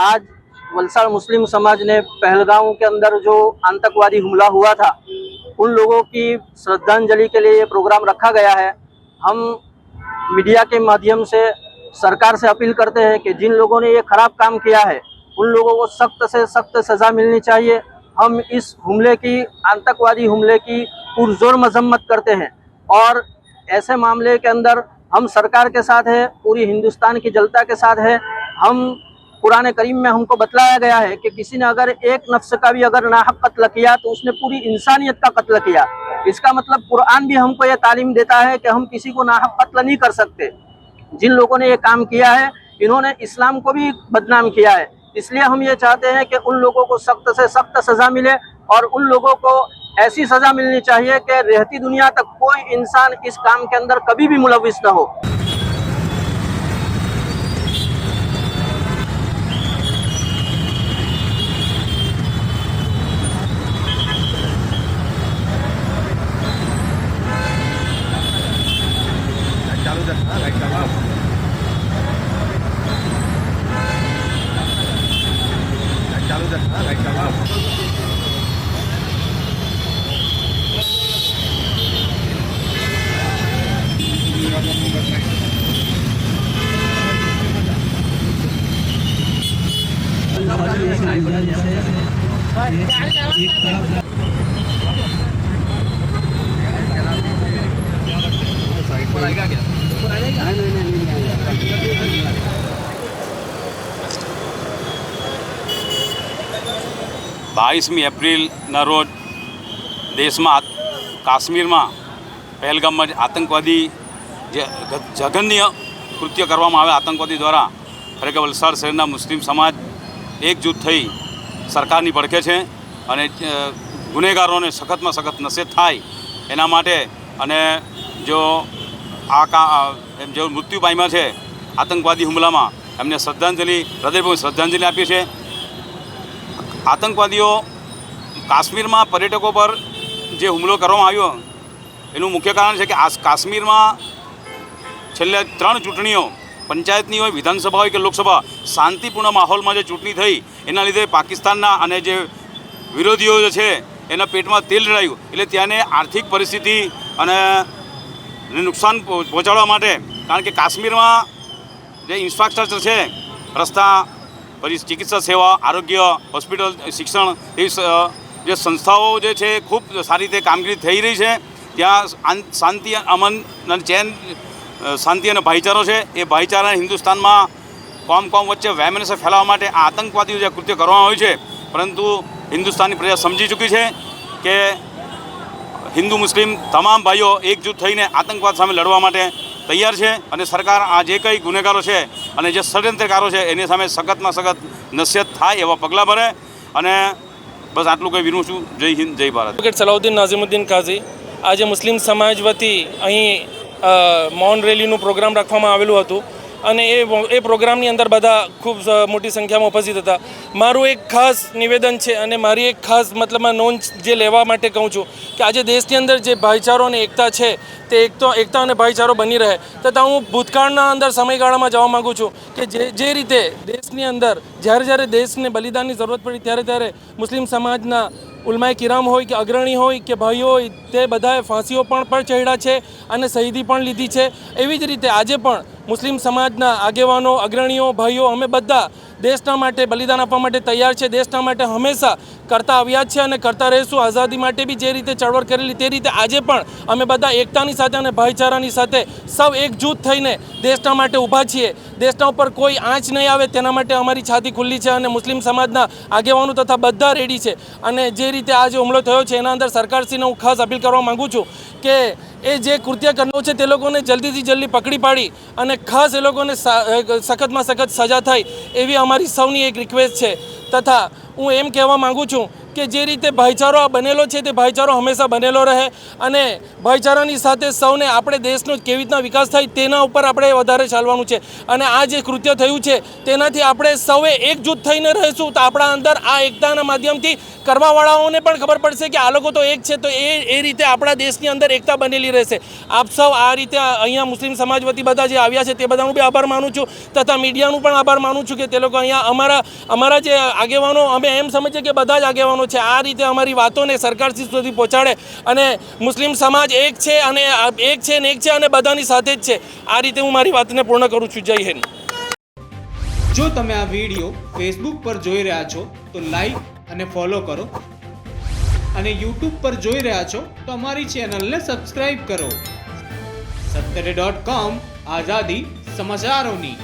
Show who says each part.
Speaker 1: आज वलसाड़ मुस्लिम समाज ने पहलगांव के अंदर जो आतंकवादी हमला हुआ था, उन लोगों की श्रद्धांजलि के लिए ये प्रोग्राम रखा गया है। हम मीडिया के माध्यम से सरकार से अपील करते हैं कि जिन लोगों ने ये खराब काम किया है, उन लोगों को सख्त से सख्त सजा मिलनी चाहिए। हम इस हमले की, आतंकवादी हमले की पुरजोर मजम्मत करते हैं और ऐसे मामले के अंदर हम सरकार के साथ है, पूरी हिंदुस्तान की जनता के साथ है। हम कुरान करीम में हमको बतलाया गया है कि किसी ने अगर एक नफ्स का भी अगर नाहक कत्ल किया तो उसने पूरी इंसानियत का कत्ल किया। इसका मतलब कुरान भी हमको ये तालीम देता है कि हम किसी को नाहक कत्ल नहीं कर सकते। जिन लोगों ने ये काम किया है, इन्होंने इस्लाम को भी बदनाम किया है। इसलिए हम ये चाहते हैं कि उन लोगों को सख्त से सख्त सजा मिले और उन लोगों को ऐसी सजा मिलनी चाहिए कि रहती दुनिया तक कोई इंसान इस काम के अंदर कभी भी मुलविस न हो।
Speaker 2: બાવીસમી એપ્રિલના રોજ દેશમાં કાશ્મીરમાં પહેલગામમાં આતંકવાદી જે જઘન્ય કૃત્ય કરવામાં આવે આતંકવાદી દ્વારા ખરેખર વલસાડ શહેરના મુસ્લિમ સમાજ એકજૂથ થઈ સરકારની પડખે છે અને ગુનેગારોને સખતમાં સખત નશેત થાય એના માટે અને જો આ કા જેઓ મૃત્યુ પામ્યા છે, આતંકવાદી હુમલામાં એમને શ્રદ્ધાંજલિ, હૃદયપૂર્વક શ્રદ્ધાંજલિ આપી છે આતંકવાદીઓ કાશ્મીરમાં પર્યટકો પર જે હુમલો કરવામાં આવ્યો, એનું મુખ્ય કારણ છે કે આ કાશ્મીરમાં છેલ્લે ત્રણ ચૂંટણીઓ પંચાયતની હોય, વિધાનસભા હોય કે લોકસભા, શાંતિપૂર્ણ માહોલમાં જે ચૂંટણી થઈ, એના લીધે પાકિસ્તાનના અને જે વિરોધીઓ જે છે, એના પેટમાં તેલ રેડાયું. એટલે ત્યાંને આર્થિક પરિસ્થિતિ અને નુકસાન પહોંચાડવા માટે, કારણ કે કાશ્મીરમાં જે ઇન્ફ્રાસ્ટ્રક્ચર છે, રસ્તા, પછી ચિકિત્સા સેવા, આરોગ્ય, હોસ્પિટલ, શિક્ષણ, એવી જે સંસ્થાઓ જે છે, ખૂબ સારી રીતે કામગીરી થઈ રહી છે. ત્યાં શાંતિ, અમન અને ચેન શાંતિ અને ભાઈચારો છે. એ ભાઈચારા હિન્દુસ્તાનમાં કોમ કોમ વચ્ચે વૈમનસ્ય ફેલાવવા માટે આ આતંકવાદીઓ જે કૃત્ય કરવામાં આવ્યું છે, પરંતુ હિન્દુસ્તાનની પ્રજા સમજી ચૂકી છે કે હિન્દુ, મુસ્લિમ તમામ ભાઈઓ એકજૂથ થઈને આતંકવાદ સામે લડવા માટે તૈયાર છે અને સરકાર આ જે કંઈ ગુનેગારો છે અને જે ષડયંત્રકારો છે એની સામે સખતમાં સખત નસીહત થાય એવા પગલાં ભરે અને બસ આટલું કંઈ વિનું છું. જય હિન્દ, જય ભારત.
Speaker 3: સલાઉદ્દીન નાઝીમુદ્દીન કાઝી, આજે મુસ્લિમ સમાજ વતી અહીં મૌન રેલીનું પ્રોગ્રામ રાખવામાં આવેલું હતું. અને એ એ પ્રોગ્રામની અંદર બધા ખૂબ મોટી સંખ્યામાં ઉપસ્થિત હતા. મારું એક ખાસ નિવેદન છે અને મારી એક ખાસ મતલબમાં નોંધ જે લેવા માટે કહું છું કે આજે દેશની અંદર જે ભાઈચારો અને એકતા છે, તે એકતો, એકતા અને ભાઈચારો બની રહે. તથા હું ભૂતકાળના અંદર સમયગાળામાં જવા માગું છું કે જે જે રીતે દેશની અંદર જ્યારે જ્યારે દેશને બલિદાનની જરૂરત પડી, ત્યારે ત્યારે મુસ્લિમ સમાજના ઉલમાએ કિરામ હોય કે અગ્રણી હોય કે ભાઈઓ હોય, તે બધાએ ફાંસીઓ પણ પણ ચડ્યા છે અને શહીદી પણ લીધી છે. એવી જ રીતે આજે પણ મુસ્લિમ સમાજના આગેવાનો, અગ્રણીઓ, ભાઈઓ, અમે બધા દેશના માટે બલિદાન આપવા માટે તૈયાર છે. દેશના માટે હંમેશા કરતા આવ્યા છે અને કરતા રહીશું. આઝાદી માટે બી જે રીતે ચળવળ કરેલી તે રીતે આજે પણ અમે બધા એકતાની સાથે અને ભાઈચારાની સાથે સૌ એકજૂથ થઈને દેશના માટે ઊભા છીએ. દેશના ઉપર કોઈ આંચ નહીં આવે તેના માટે અમારી છાતી ખુલ્લી છે અને મુસ્લિમ સમાજના આગેવાનો તથા બધા રેડી છે. અને જે રીતે આજે હુમલો થયો છે, એના અંદર સરકારશ્રીને હું ખાસ અપીલ કરવા માગું છું કે એ જે કૃત્ય કરનાર છે તે લોકોને જલ્દીથી જલ્દી પકડી પાડી અને ખાસ એ લોકોને સખતમાં સખત સજા થાય એવી અમારી સૌની એક રિક્વેસ્ટ છે. તથા હું એમ કહેવા માગું છું કે જે રીતે ભાઈચારો આ બનેલો છે તે ભાઈચારો હંમેશા બનેલો રહે અને ભાઈચારાની સાથે સૌને આપણે દેશનો કેવી રીતના વિકાસ થાય તેના ઉપર આપણે વધારે ચાલવાનું છે. અને આ જે કૃત્ય થયું છે તેનાથી આપણે સૌએ એકજૂથ થઈને રહીશું તો આપણા અંદર આ એકતાના માધ્યમથી કરવાવાળાઓને પણ ખબર પડશે કે આ લોકો તો એક છે તો એ એ રીતે આપણા દેશની અંદર એકતા બનેલી રહેશે. આપ સૌ આ રીતે અહીંયા મુસ્લિમ સમાજ વતી બધા જે આવ્યા છે તે બધાનું બી આભાર માનું છું તથા મીડિયાનું પણ આભાર માનું છું કે તે લોકો અહીંયા અમારા અમારા જે આગેવાનો અમે એમ સમજીએ કે બધા જ આગેવાનો છે. આ રીતે અમારી વાતોને સરકાર સુધી પહોંચાડે અને મુસ્લિમ સમાજ એક છે અને એક છે ને એક છે અને બધાની સાથે જ છે. આ રીતે હું મારી વાતને પૂર્ણ કરું છું. જય હિન્દ.
Speaker 4: જો તમે આ વીડિયો ફેસબુક પર જોઈ રહ્યા છો, તો લાઈક અને ફોલો કરો. અને યુટ્યુબ પર જોઈ રહ્યા છો, તો અમારી ચેનલને સબસ્ક્રાઈબ કરો. સત્તરે ડોટ કોમ આઝાદી સમાચારોની.